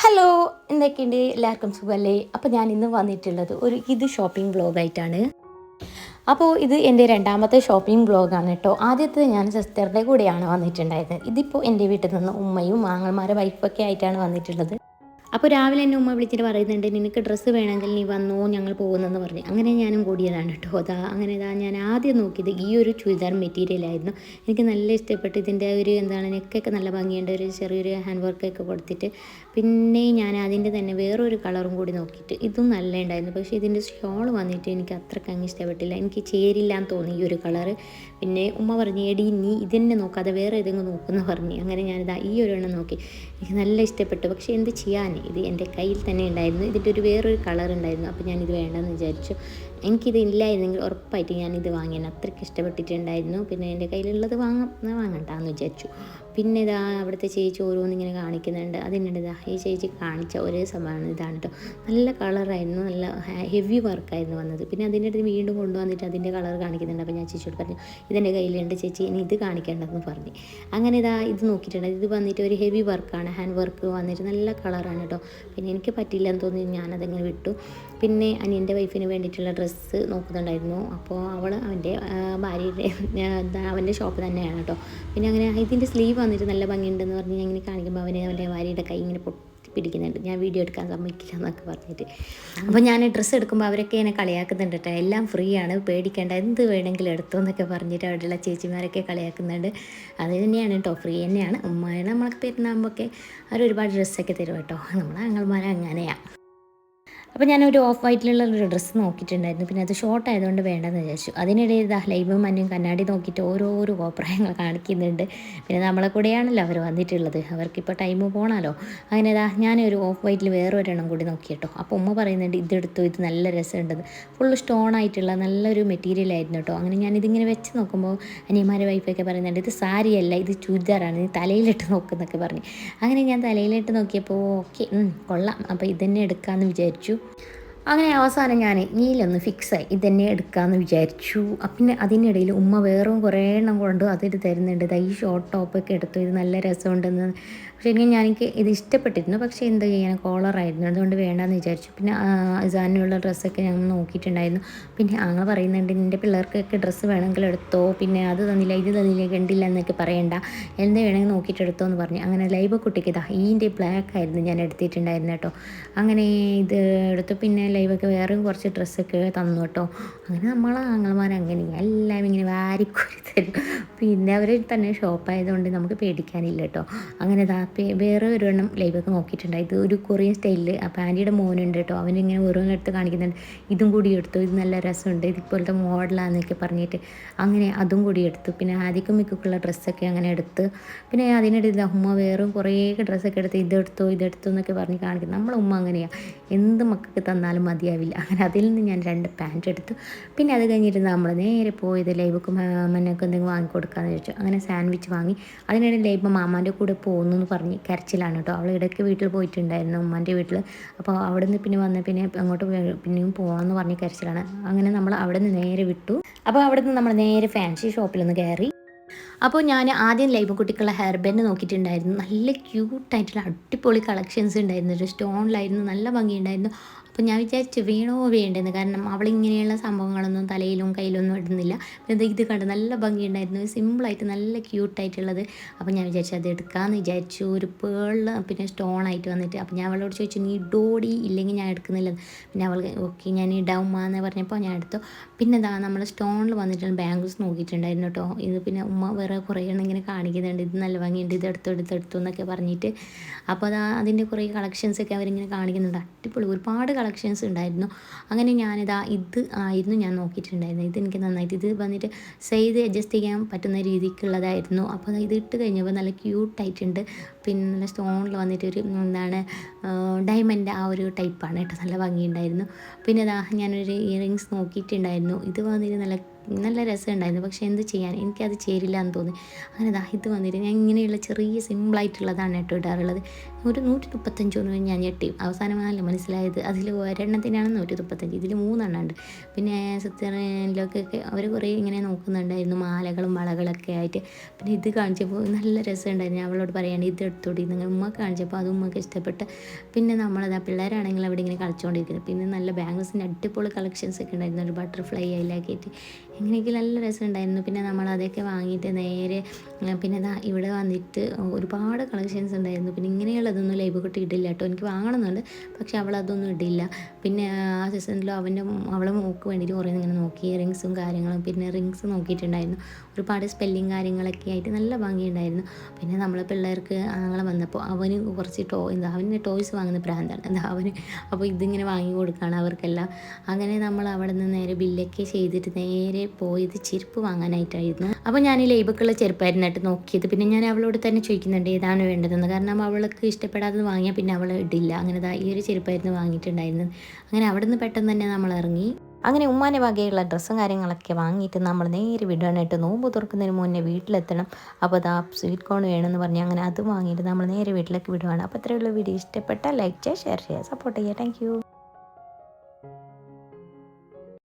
Hello എന്തൊക്കെയുണ്ട്? എല്ലാവർക്കും സുഖമല്ലേ അപ്പോൾ ഞാൻ ഇന്ന് വന്നിട്ടുള്ളത് ഒരു ഇത് ഷോപ്പിംഗ് വ്ളോഗായിട്ടാണ് അപ്പോൾ ഇത് എന്റെ രണ്ടാമത്തെ ഷോപ്പിംഗ് വ്ളോഗാണ് കേട്ടോ. ആദ്യത്തെ ഞാൻ സിസ്റ്ററുടെ കൂടെയാണ് വന്നിട്ടുണ്ടായത്. ഇതിപ്പോൾ എന്റെ വീട്ടിൽ നിന്ന് ഉമ്മയും മാങ്ങന്മാരും വൈഫൊക്കെ ആയിട്ടാണ് വന്നിട്ടുള്ളത്. അപ്പോൾ രാവിലെ എന്നെ ഉമ്മ വിളിച്ചിട്ട് പറയുന്നുണ്ട് നിനക്ക് ഡ്രസ്സ് വേണമെങ്കിൽ നീ വന്നോ ഞങ്ങൾ പോകുന്നെന്ന് പറഞ്ഞു. അങ്ങനെ ഞാനും കൂടിയതാണ് കേട്ടോ. അതാ അങ്ങനെ ഇതാ ഞാൻ ആദ്യം നോക്കിയത് ഈ ഒരു ചുരിദാർ മെറ്റീരിയലായിരുന്നു എനിക്ക് നല്ല ഇഷ്ടപ്പെട്ടു. ഇതിന്റെ ഒരു എന്താണ് നെക്കൊക്കെ നല്ല ഭംഗിയുണ്ട്. ഒരു ചെറിയൊരു ഹാൻഡ് വർക്കൊക്കെ കൊടുത്തിട്ട് പിന്നെ ഞാൻ അതിന്റെ തന്നെ വേറൊരു കളറും കൂടി നോക്കിയിട്ട് ഇതും നല്ല ഉണ്ടായിരുന്നു. പക്ഷേ ഇതിന്റെ ഷോൾ വന്നിട്ട് എനിക്ക് അത്രയ്ക്ക് അങ്ങ് ഇഷ്ടപ്പെട്ടില്ല. എനിക്ക് ചേരില്ല എന്ന് തോന്നി ഈ ഒരു കളറ് പിന്നെ ഉമ്മ പറഞ്ഞു എടി നീ ഇതന്നെ നോക്കാതെ വേറെ ഏതെങ്കിലും നോക്കുമെന്ന് പറഞ്ഞു. അങ്ങനെ ഞാനിതാ ഈ ഒരു എണ്ണം നോക്കി. എനിക്ക് നല്ല ഇഷ്ടപ്പെട്ടു. പക്ഷേ എന്ത് ചെയ്യാൻ ഇത് എന്റെ കയ്യിൽ തന്നെ ഉണ്ടായിരുന്നു. ഇതിന്റെ ഒരു വേറൊരു കളർ ഉണ്ടായിരുന്നു. അപ്പോൾ ഞാനിത് വേണ്ടെന്ന് വിചാരിച്ചു. എനിക്കിത് ഇല്ലായിരുന്നെങ്കിൽ ഉറപ്പായിട്ട് ഞാനിത് വാങ്ങിയാൽ അത്രയ്ക്ക് ഇഷ്ടപ്പെട്ടിട്ടുണ്ടായിരുന്നു. പിന്നെ എന്റെ കയ്യിലുള്ളത് വാങ്ങാം വാങ്ങണ്ട വാങ്ങണ്ടെന്ന് വിചാരിച്ചു. പിന്നെ ഇതാ അവിടുത്തെ ചേച്ചി ഓരോന്നിങ്ങനെ കാണിക്കുന്നുണ്ട്. അതിനിടെ ഇതാ ഈ ചേച്ചി കാണിച്ച ഒരേ സംഭവമാണ് ഇതാണ് കേട്ടോ നല്ല കളറായിരുന്നു. നല്ല ഹെവി വർക്കായിരുന്നു വന്നത്. പിന്നെ അതിന്റെ അടുത്ത് വീണ്ടും കൊണ്ടുവന്നിട്ട് അതിന്റെ കളർ കാണിക്കുന്നുണ്ട്. അപ്പോൾ ഞാൻ ചേച്ചിയോട് പറഞ്ഞു ഇതെന്റെ കയ്യിലുണ്ട് ചേച്ചി ഇനി ഇത് കാണിക്കേണ്ടതെന്ന് പറഞ്ഞു. അങ്ങനെ ഇതാ ഇത് നോക്കിയിട്ടുണ്ട്. ഇത് വന്നിട്ട് ഒരു ഹെവി വർക്കാണ്. ഹാൻഡ് വർക്ക് വന്നിട്ട് നല്ല കളറാണ് കേട്ടോ പിന്നെ എനിക്ക് പറ്റില്ല എന്ന് തോന്നി ഞാനതങ്ങനെ വിട്ടു. പിന്നെ അനിയന്റെ വൈഫിന് വേണ്ടിയിട്ടുള്ള ഡ്രസ്സ് നോക്കുന്നുണ്ടായിരുന്നു. അപ്പോൾ അവൾ അവന്റെ ഭാര്യയുടെ അവന്റെ ഷോപ്പ് തന്നെയാണ് കേട്ടോ. പിന്നെ അങ്ങനെ ഇതിന്റെ സ്ലീവ് വന്നിട്ട് നല്ല ഭംഗിയുണ്ടെന്ന് പറഞ്ഞ് ഞാൻ ഇങ്ങനെ കാണിക്കുമ്പോൾ അവന് അവന്റെ ഭാര്യയുടെ കൈ ഇങ്ങനെ പൊട്ടി പിടിക്കുന്നുണ്ട്. ഞാൻ വീഡിയോ എടുക്കാൻ സമ്മതിക്കില്ല എന്നൊക്കെ പറഞ്ഞിട്ട്. അപ്പോൾ ഞാൻ ഡ്രസ്സ് എടുക്കുമ്പോൾ അവരൊക്കെ എന്നെ കളിയാക്കുന്നുണ്ട് കേട്ടോ. എല്ലാം ഫ്രീ ആണ്. പേടിക്കേണ്ട. എന്ത് വേണമെങ്കിലും എടുത്തു എന്നൊക്കെ പറഞ്ഞിട്ട് അവിടെയുള്ള ചേച്ചിമാരൊക്കെ കളിയാക്കുന്നുണ്ട്. അത് തന്നെയാണ് കേട്ടോ. ഫ്രീ തന്നെയാണ്. ഉമ്മയാണ് നമ്മളൊക്കെ പെരുന്നാകുമ്പോഴൊക്കെ അവർ ഒരുപാട് ഡ്രസ്സൊക്കെ തരും കേട്ടോ. നമ്മളെ അങ്ങളമാരെ അങ്ങനെയാണ് അപ്പോൾ ഞാനൊരു ഓഫ് വൈറ്റിലുള്ള ഒരു ഡ്രസ്സ് നോക്കിയിട്ടുണ്ടായിരുന്നു. പിന്നെ അത് ഷോർട്ട് ആയതുകൊണ്ട് വേണ്ടെന്ന് വിചാരിച്ചു. അതിനിടയിൽ ഇതാ ലൈബും മഞ്ഞും കണ്ണാടി നോക്കിയിട്ട് ഓരോരോ അഭിപ്രായങ്ങൾ കാണിക്കുന്നുണ്ട്. പിന്നെ നമ്മളെ കൂടെയാണല്ലോ അവർ വന്നിട്ടുള്ളത്. അവർക്കിപ്പോൾ ടൈം പോകണമല്ലോ അങ്ങനെ ഇതാ ഞാനൊരു ഓഫ് വൈറ്റിൽ വേറെ ഒരെണ്ണം കൂടി നോക്കി കേട്ടോ അപ്പോൾ ഉമ്മ പറയുന്നുണ്ട് ഇതെടുത്തു ഇത് നല്ല രസമുണ്ടെന്ന്. ഫുള്ള് സ്റ്റോൺ ആയിട്ടുള്ള നല്ലൊരു മെറ്റീരിയൽ ആയിരുന്നു കേട്ടോ അങ്ങനെ ഞാൻ ഇതിങ്ങനെ വെച്ച് നോക്കുമ്പോൾ അനിയന്മാരെ വൈഫൊക്കെ പറയുന്നുണ്ട് ഇത് സാരിയല്ല ഇത് ചുരിദാറാണ്. ഇത് തലയിലിട്ട് നോക്കുന്നൊക്കെ പറഞ്ഞു. അങ്ങനെ ഞാൻ തലയിലിട്ട് നോക്കിയപ്പോൾ ഓക്കെ കൊള്ളാം. അപ്പോൾ ഇതന്നെ എടുക്കാമെന്ന് വിചാരിച്ചു. അങ്ങനെ അവസാനം ഞാൻ നീലൊന്ന് ഫിക്സായി ഇതന്നെ എടുക്കാമെന്ന് വിചാരിച്ചു. പിന്നെ അതിനിടയിൽ ഉമ്മ വേറും കുറേ എണ്ണം കൊണ്ട് അതിൽ തരുന്നുണ്ട്. ഈ ഷോർട്ട് ടോപ്പൊക്കെ എടുത്തു. ഇത് നല്ല രസമുണ്ടെന്ന് ശരിക്കും ഞാൻ എനിക്ക് ഇത് ഇഷ്ടപ്പെട്ടിരുന്നു. പക്ഷേ എന്താ ചെയ്യാൻ? കോളറായിരുന്നു അതുകൊണ്ട് വേണ്ടാന്ന് വിചാരിച്ചു. പിന്നെ ഇസാനുള്ള ഡ്രസ്സൊക്കെ ഞങ്ങൾ നോക്കിയിട്ടുണ്ടായിരുന്നു. പിന്നെ ആങ്ങൾ പറയുന്നുണ്ട് എന്റെ പിള്ളേർക്കൊക്കെ ഡ്രസ്സ് വേണമെങ്കിൽ എടുത്തോ. പിന്നെ അത് തന്നില്ല ഇത് തന്നില്ല കണ്ടില്ല എന്നൊക്കെ പറയണ്ട. എന്ത് വേണമെങ്കിൽ നോക്കിയിട്ട് എടുത്തോ എന്ന് പറഞ്ഞു. അങ്ങനെ ലൈവ് കുട്ടിക്ക് ഇതാ ഈന്റെ ബ്ലാക്ക് ആയിരുന്നു ഞാൻ എടുത്തിട്ടുണ്ടായിരുന്നു കേട്ടോ അങ്ങനെ ഇത് എടുത്തു. പിന്നെ ലൈവൊക്കെ വേറെയും കുറച്ച് ഡ്രസ്സൊക്കെ തന്നു കേട്ടോ അങ്ങനെ നമ്മളെ ആങ്ങളമാർ അങ്ങനെ എല്ലാം ഇങ്ങനെ വാരിക്കോരി തരും. പിന്നെ അവർ തന്നെ ഷോപ്പായതുകൊണ്ട് നമുക്ക് പേടിക്കാനില്ല കേട്ടോ അങ്ങനെ പേ- വേറെ ഒരെണ്ണം ലൈവൊക്കെ നോക്കിയിട്ടുണ്ട് ഇത് ഒരു കൊറിയൻ സ്റ്റൈലിൽ അപ്പം ആന്റിയുടെ മോനുണ്ട് കേട്ടോ. അവനിങ്ങനെ ഓരോന്നെടുത്ത് കാണിക്കുന്നുണ്ട്. ഇതും കൂടി എടുത്തു? ഇത് നല്ല രസമുണ്ട്. ഇതിപ്പോഴത്തെ മോഡലാണെന്നൊക്കെ പറഞ്ഞിട്ട് അങ്ങനെ അതും കൂടി എടുത്തു. പിന്നെ ആദ്യക്കും മിക്കുള്ള ഡ്രസ്സൊക്കെ അങ്ങനെ എടുത്ത്. പിന്നെ അതിനിടയിൽ ഉമ്മ വേറെ കുറേ ഡ്രസ്സൊക്കെ എടുത്ത് ഇതെടുത്തോ ഇതെടുത്തു എന്നൊക്കെ പറഞ്ഞ് കാണിക്കുന്നു. നമ്മളെ ഉമ്മ അങ്ങനെയാണ് എന്ത് മക്കൾക്ക് തന്നാലും മതിയാവില്ല. അങ്ങനെ അതിൽ നിന്ന് ഞാൻ രണ്ട് പാന്റ് എടുത്തു. പിന്നെ അത് കഴിഞ്ഞിട്ട് നമ്മൾ നേരെ പോയത് ലൈബക്ക് മന്നൊക്കെ എന്തെങ്കിലും വാങ്ങിക്കൊടുക്കാമെന്ന് ചോദിച്ചു അങ്ങനെ സാൻഡ്വിച്ച് വാങ്ങി. അതിനിടയിൽ ലൈബ് മാമാന്റെ കൂടെ പോകുന്നു എന്ന് പറഞ്ഞ് കരച്ചിലാണ് കേട്ടോ. അവൾ ഇടയ്ക്ക് വീട്ടിൽ പോയിട്ടുണ്ടായിരുന്നു ഉമ്മാന്റെ വീട്ടിൽ. അപ്പോൾ അവിടെ നിന്ന് പിന്നെ വന്ന് പിന്നെ അങ്ങോട്ട് പിന്നെയും പോകണമെന്ന് പറഞ്ഞ് കരച്ചിലാണ്. അങ്ങനെ നമ്മൾ അവിടെ നിന്ന് നേരെ വിട്ടു. അപ്പോൾ അവിടെ നിന്ന് നമ്മൾ നേരെ ഫാൻസി ഷോപ്പിലൊന്ന് കയറി. അപ്പോൾ ഞാൻ ആദ്യം ലൈബ് കുട്ടിക്കുള്ള ഹെയർ ബാൻഡ് നോക്കിയിട്ടുണ്ടായിരുന്നു. നല്ല ക്യൂട്ടായിട്ടുള്ള അടിപൊളി കളക്ഷൻസ് ഉണ്ടായിരുന്നു. ഒരു സ്റ്റോണിലായിരുന്നു നല്ല ഭംഗിയുണ്ടായിരുന്നു. അപ്പോൾ ഞാൻ വിചാരിച്ചു വീണോ വേണ്ടെന്ന്. കാരണം അവൾ ഇങ്ങനെയുള്ള സംഭവങ്ങളൊന്നും തലയിലും കയ്യിലൊന്നും ഇടുന്നില്ല. പിന്നെ ഇത് കണ്ട് നല്ല ഭംഗിയുണ്ടായിരുന്നു. സിമ്പിളായിട്ട് നല്ല ക്യൂട്ടായിട്ടുള്ളത്. അപ്പോൾ ഞാൻ വിചാരിച്ചു അത് എടുക്കാമെന്ന് വിചാരിച്ചു. ഒരു പേളിൽ പിന്നെ സ്റ്റോൺ ആയിട്ട് വന്നിട്ട്. അപ്പോൾ ഞാൻ അവളോട് ചോദിച്ചു നീ ഇടോടി ഇല്ലെങ്കിൽ ഞാൻ എടുക്കുന്നില്ല. പിന്നെ അവൾ ഓക്കെ ഞാൻ ഇടാം ഉമ്മ എന്ന് പറഞ്ഞപ്പോൾ ഞാൻ എടുത്തു. പിന്നെ ഇതാ നമ്മൾ സ്റ്റോണിൽ വന്നിട്ടുള്ള ബാംഗിൾസ് നോക്കിയിട്ടുണ്ടായിരുന്നു കേട്ടോ. ഇത് പിന്നെ ഉമ്മ വേറെ കുറേ എണ്ണം ഇങ്ങനെ കാണിക്കുന്നുണ്ട്. ഇത് നല്ല ഭംഗിയുണ്ട്. ഇത് എടുത്തു എടുത്ത് എടുത്തു എന്നൊക്കെ പറഞ്ഞിട്ട്. അപ്പോൾ അതാ അതിന്റെ കുറേ കളക്ഷൻസ് ഒക്കെ അവരിങ്ങനെ കാണിക്കുന്നുണ്ട്. അടിപൊളി. ഒരുപാട് കളക്ഷൻസ് ഉണ്ടായിരുന്നു. അങ്ങനെ ഞാനിതാ ഇത് ആയിരുന്നു ഞാൻ നോക്കിയിട്ടുണ്ടായിരുന്നത്. ഇത് എനിക്ക് നന്നായിട്ട് ഇത് വന്നിട്ട് സൈസ് അഡ്ജസ്റ്റ് ചെയ്യാൻ പറ്റുന്ന രീതിക്കുള്ളതായിരുന്നു. അപ്പോൾ ഇത് ഇട്ട് കഴിഞ്ഞപ്പോൾ നല്ല ക്യൂട്ടായിട്ടുണ്ട് പിന്നെ സ്റ്റോണിൽ വന്നിട്ട് ഒരു എന്താണ് ഡയമണ്ട് ആ ഒരു ടൈപ്പാണ് കേട്ടോ. നല്ല ഭംഗിയുണ്ടായിരുന്നു. പിന്നെ അതാ ഞാനൊരു ഇയറിങ്സ് നോക്കിയിട്ടുണ്ടായിരുന്നു. ഇത് വന്നിട്ട് നല്ല നല്ല രസമുണ്ടായിരുന്നു. പക്ഷേ എന്ത് ചെയ്യാൻ? എനിക്കത് ചേരില്ല എന്ന് തോന്നി. അങ്ങനെ ദാ ഇത് വന്നിട്ട് ഞാൻ ഇങ്ങനെയുള്ള ചെറിയ സിമ്പിളായിട്ടുള്ളതാണ് കേട്ടോ ഇടാറുള്ളത്. ഒരു നൂറ്റി മുപ്പത്തഞ്ച് ഒന്ന് ഞാൻ ഞെട്ടി. അവസാനമാണല്ലോ മനസ്സിലായത്? അതിൽ ഒരെണ്ണത്തിനാണ് നൂറ്റി മുപ്പത്തഞ്ച് ഇതിൽ മൂന്നെണ്ണം ഉണ്ട്. പിന്നെ സത്യത്തിലൊക്കെ അവർ കുറേ ഇങ്ങനെ നോക്കുന്നുണ്ടായിരുന്നു. മാലകളും വളകളൊക്കെ ആയിട്ട്. പിന്നെ ഇത് കാണിച്ചപ്പോൾ നല്ല രസമുണ്ടായിരുന്നു. അവളോട് പറയുകയാണെങ്കിൽ ഇത് എടുത്തോടി നിങ്ങൾ ഉമ്മ കാണിച്ചപ്പോൾ അത് ഉമ്മക്ക് ഇഷ്ടപ്പെട്ട്. പിന്നെ നമ്മളത് ആ പിള്ളേരാണെങ്കിൽ അവിടെ ഇങ്ങനെ കളിച്ചുകൊണ്ടിരിക്കുന്നത്. പിന്നെ നല്ല ബാംഗിൾസിന്റെ അടിപൊളി കളക്ഷൻസ് ഒക്കെ ഉണ്ടായിരുന്നു. ഒരു ബട്ടർഫ്ലൈ അതിലാക്കിയിട്ട് എങ്ങനെയൊക്കെ നല്ല രസമുണ്ടായിരുന്നു. പിന്നെ നമ്മൾ അതൊക്കെ വാങ്ങിയിട്ട് നേരെ പിന്നെ ഇവിടെ വന്നിട്ട് ഒരുപാട് കളക്ഷൻസ് ഉണ്ടായിരുന്നു. പിന്നെ ഇങ്ങനെയുള്ളതൊന്നും ലൈബ് കുട്ടി ഇടില്ല കേട്ടോ. എനിക്ക് വാങ്ങണമെന്നുണ്ട് പക്ഷെ അവൾ അതൊന്നും ഇടില്ല. പിന്നെ ആ സീസണിലും അവന്റെ അവളെ മോക്ക് വേണ്ടിയിട്ട് കുറേ ഇങ്ങനെ നോക്കി റിങ്സും കാര്യങ്ങളും പിന്നെ റിങ്സ് നോക്കിയിട്ടുണ്ടായിരുന്നു. ഒരുപാട് സ്പെല്ലിങ് കാര്യങ്ങളൊക്കെ ആയിട്ട് നല്ല ഭംഗിയുണ്ടായിരുന്നു. പിന്നെ നമ്മളെ പിള്ളേർക്ക് ആങ്ങളെ വന്നപ്പോൾ അവന് കുറച്ച് ടോ എന്താ അവന് ടോയ്സ് വാങ്ങുന്ന പ്രാന്താണ്. എന്താ അവന് അപ്പോൾ ഇതിങ്ങനെ വാങ്ങി കൊടുക്കുകയാണ് അവർക്കെല്ലാം. അങ്ങനെ നമ്മൾ അവിടെ നിന്ന് നേരെ ബില്ലൊക്കെ ചെയ്തിട്ട് നേരെ പോയത് ചെരുപ്പ് വാങ്ങാനായിട്ടായിരുന്നു. അപ്പോൾ ഞാൻ ഈ ചെരുപ്പായിരുന്നു കേട്ടോ നോക്കിയത്. പിന്നെ ഞാൻ അവളോട് തന്നെ ചോദിക്കുന്നുണ്ട് ഏതാണ് വേണ്ടതെന്ന്? കാരണം അവൾക്ക് ഇഷ്ടപ്പെടാതെ വാങ്ങിയാൽ പിന്നെ അവൾ ഇടില്ല. അങ്ങനെ ഈ ഒരു ചെരുപ്പായിരുന്നു വാങ്ങിയിട്ടുണ്ടായിരുന്നത്. അങ്ങനെ അവിടെ നിന്ന് പെട്ടെന്ന് തന്നെ നമ്മൾ ഇറങ്ങി. അങ്ങനെ ഉമ്മാനെ വകയുള്ള ഡ്രസ്സും കാര്യങ്ങളൊക്കെ വാങ്ങിയിട്ട് നമ്മൾ നേരെ വിടാനായിട്ട് നോമ്പ് തുറക്കുന്നതിന് മുന്നേ വീട്ടിലെത്തണം. അപ്പോൾ അതാ സ്വീറ്റ് കോൺ വേണമെന്ന് പറഞ്ഞ് അങ്ങനെ അത് വാങ്ങിയിട്ട് നമ്മൾ നേരെ വീട്ടിലേക്ക് വിടുവാണ്. അപ്പോൾ അത്രയുള്ള വീഡിയോ ഇഷ്ടപ്പെട്ടാൽ ലൈക്ക് ചെയ്യുക ഷെയർ ചെയ്യുക സപ്പോർട്ട് ചെയ്യുക. താങ്ക്